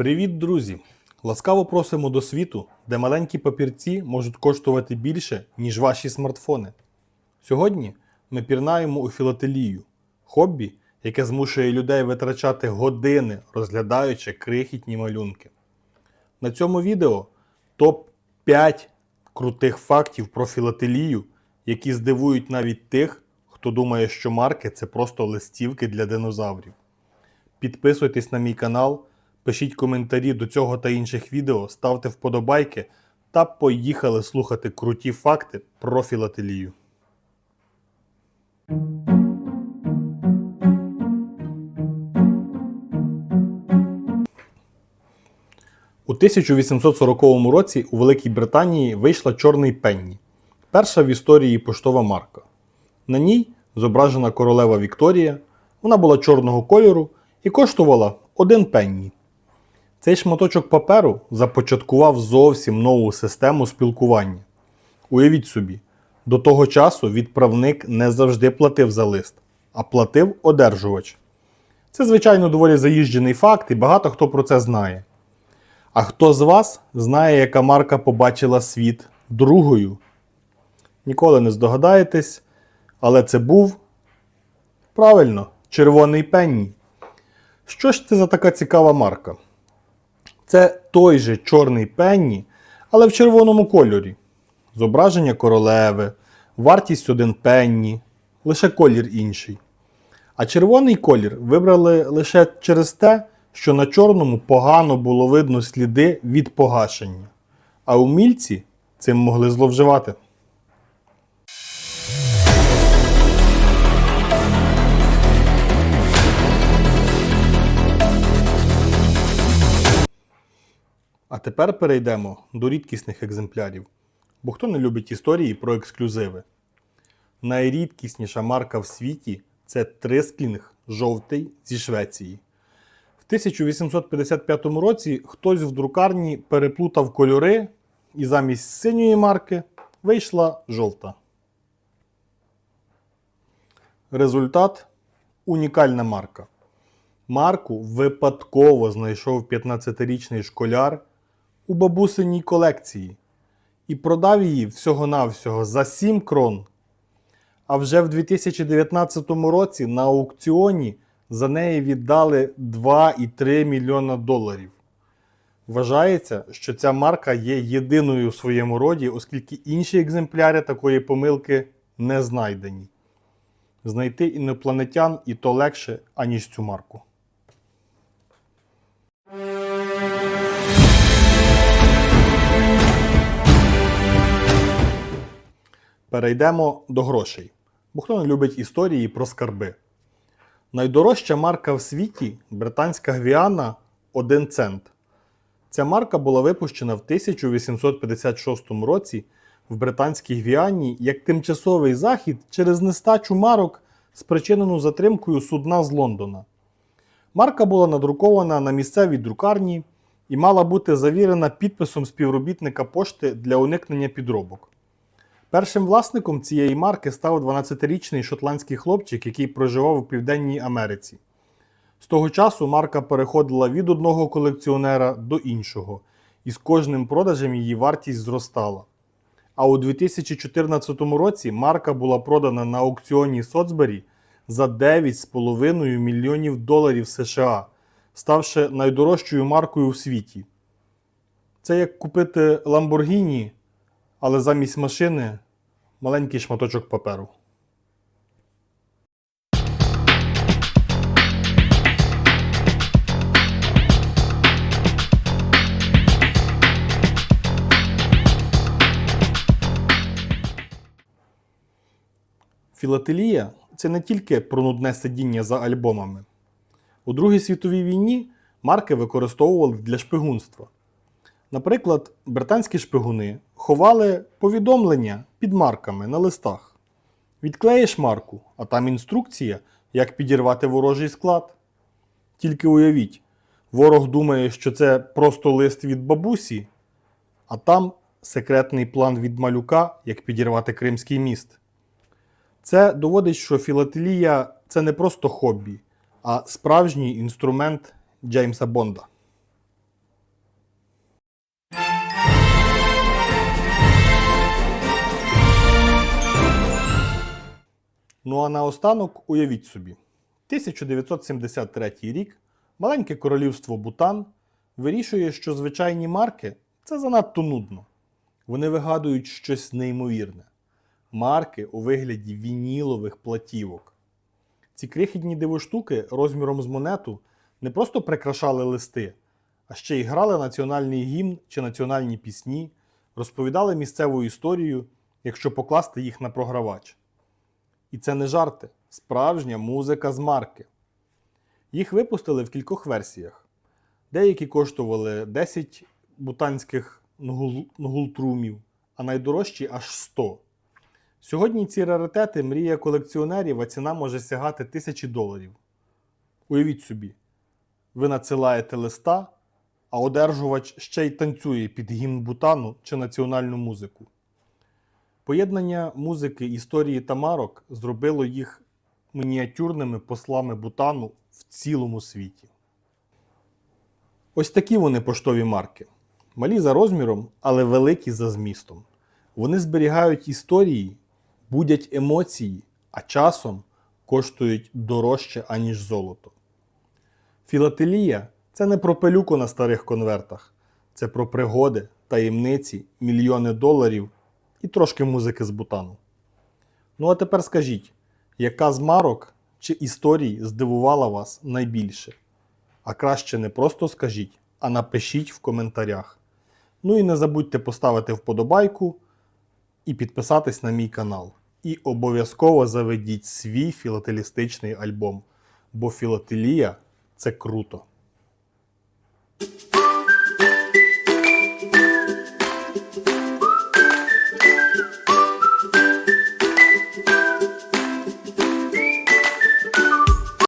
Привіт, друзі! Ласкаво просимо до світу, де маленькі папірці можуть коштувати більше, ніж ваші смартфони. Сьогодні ми пірнаємо у філателію хобі, яке змушує людей витрачати години, розглядаючи крихітні малюнки. На цьому відео топ-5 крутих фактів про філателію, які здивують навіть тих, хто думає, що марки це просто листівки для динозаврів. Підписуйтесь на мій канал, пишіть коментарі до цього та інших відео, ставте вподобайки та поїхали слухати круті факти про філателію. У 1840 році у Великій Британії вийшла Чорний Пенні, перша в історії поштова марка. На ній зображена королева Вікторія. Вона була чорного кольору і коштувала один пенні. Цей шматочок паперу започаткував зовсім нову систему спілкування. Уявіть собі, до того часу відправник не завжди платив за лист, а платив одержувач. Це, звичайно, доволі заїжджений факт, і багато хто про це знає. А хто з вас знає, яка марка побачила світ другою? Ніколи не здогадаєтесь, але це був правильно червоний пенні. Що ж це за така цікава марка? Це той же чорний пенні, але в червоному кольорі. Зображення королеви, вартість один пенні, лише колір інший. А червоний колір вибрали лише через те, що на чорному погано було видно сліди від погашення. А умільці цим могли зловживати. Тепер перейдемо до рідкісних екземплярів. Бо хто не любить історії про ексклюзиви? Найрідкісніша марка в світі це Трисклінг жовтий зі Швеції. В 1855 році хтось в друкарні переплутав кольори, і замість синьої марки вийшла жовта. Результат унікальна марка. Марку випадково знайшов 15-річний школяр у бабусиній колекції і продав її всього-навсього за 7 крон. А вже в 2019 році на аукціоні за неї віддали 2,3 мільйона доларів. Вважається, що ця марка є єдиною у своєму роді, оскільки інші екземпляри такої помилки не знайдені. Знайти інопланетян і то легше, аніж цю марку. Перейдемо до грошей. Бо хто не любить історії про скарби. Найдорожча марка в світі британська гвіана 1 цент. Ця марка була випущена в 1856 році в британській Гвіані як тимчасовий захід через нестачу марок, спричинену затримкою судна з Лондона. Марка була надрукована на місцевій друкарні і мала бути завірена підписом співробітника пошти для уникнення підробок. Першим власником цієї марки став 12-річний шотландський хлопчик, який проживав у Південній Америці. З того часу марка переходила від одного колекціонера до іншого, і з кожним продажем її вартість зростала. А у 2014 році марка була продана на аукціоні Соцбері за 9,5 мільйонів доларів США, ставши найдорожчою маркою в світі. Це як купити Lamborghini, але замість машини маленький шматочок паперу. Філателія це не тільки про нудне сидіння за альбомами. У Другій світовій війні марки використовували для шпигунства. Наприклад, британські шпигуни ховали повідомлення під марками на листах. Відклеїш марку, а там інструкція, як підірвати ворожий склад. Тільки уявіть, ворог думає, що це просто лист від бабусі, а там секретний план від малюка, як підірвати Кримський міст. Це доводить, що філателія це не просто хобі, а справжній інструмент Джеймса Бонда. Ну а наостанок уявіть собі: 1973 рік маленьке королівство Бутан вирішує, що звичайні марки це занадто нудно. Вони вигадують щось неймовірне. Марки у вигляді вінілових платівок. Ці крихітні дивоштуки розміром з монету не просто прикрашали листи, а ще й грали національний гімн чи національні пісні, розповідали місцеву історію, якщо покласти їх на програвач. І це не жарти, справжня музика з марки. Їх випустили в кількох версіях. Деякі коштували 10 бутанських нгул- нгултрумів, а найдорожчі аж 100. Сьогодні ці раритети мрія колекціонерів, а ціна може сягати тисячі доларів. Уявіть собі, ви надсилаєте листа, а одержувач ще й танцює під гімн Бутану чи національну музику. Поєднання музики, історії та марок зробило їх мініатюрними послами Бутану в цілому світі. Ось такі вони поштові марки. Малі за розміром, але великі за змістом. Вони зберігають історії, будять емоції, а часом коштують дорожче, аніж золото. Філателія це не про пилюку на старих конвертах, це про пригоди, таємниці, мільйони доларів і трошки музики з бутану. Ну а тепер скажіть, яка з марок чи історій здивувала вас найбільше? А краще не просто скажіть, а напишіть в коментарях. Ну і не забудьте поставити вподобайку і підписатись на мій канал. І обов'язково заведіть свій філателістичний альбом, бо філателія це круто.